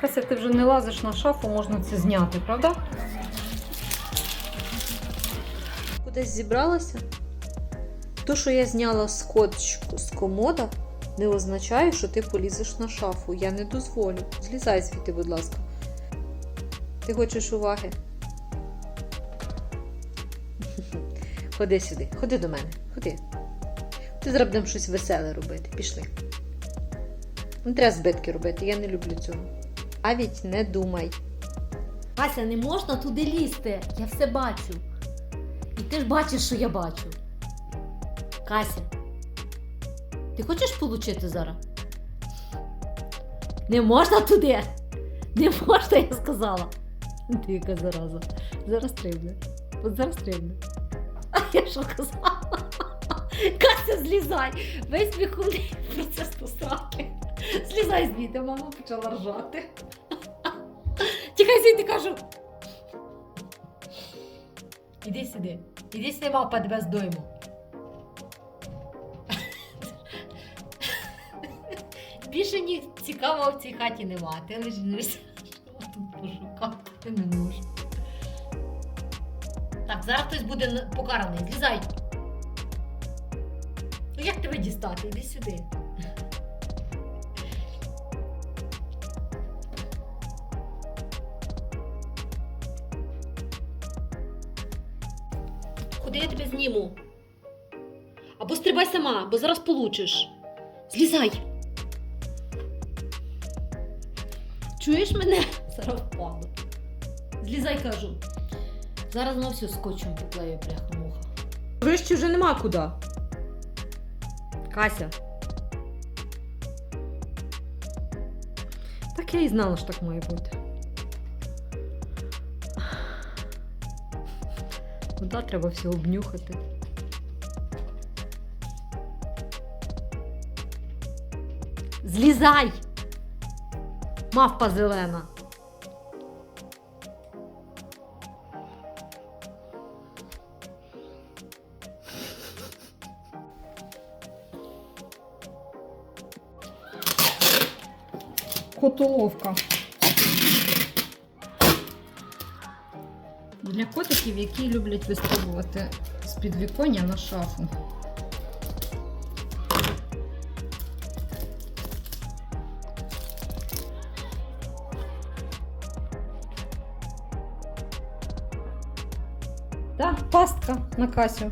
Кася, ти вже не лазиш на шафу, можна це зняти, правда? Кудись зібралася? То, що я зняла скотч з комода, не означає, що ти полізеш на шафу. Я не дозволю. Злізай звідти, будь ласка. Ти хочеш уваги? Ходи сюди, ходи до мене, ходи. Ти зараз будемо щось веселе робити. Пішли. Не треба збитки робити, я не люблю цього. Навіть не думай. Ася, не можна туди лізти. Я все бачу. І ти ж бачиш, що я бачу. Кася, ти хочеш получити зараз? Не можна туди. Не можна, я сказала. Ти яка зараза. Зараз стрибне. От зараз стрибне. А я що казала? Кася, злізай! Весь виховний процес посраки. Злізай звідти, мама почала ржати. Тікай звідти, кажу. Іди сюди. Іди сюди, мапа тебе здойму. Більше ні цікавого в цій хаті нема. Ти лежиш. Тут пошукати не можу. Так, зараз хтось буде покараний. Злізай. Ну як тебе дістати? Іди сюди. Куди я тебе зніму? Або стрибай сама, бо зараз получиш. Злізай. Чуєш мене? Зараз впаду. Злізай, кажу. Зараз на все скотчем поклею бляха муха. Вище вже нема куди. Кася. Так я і знала, що так має бути. Куди треба все обнюхати. Злізай! Мавпа зелена. Котоловка. Для котиків, які люблять вистрибувати з підвіконня на шафу. Так, пастка на Касю.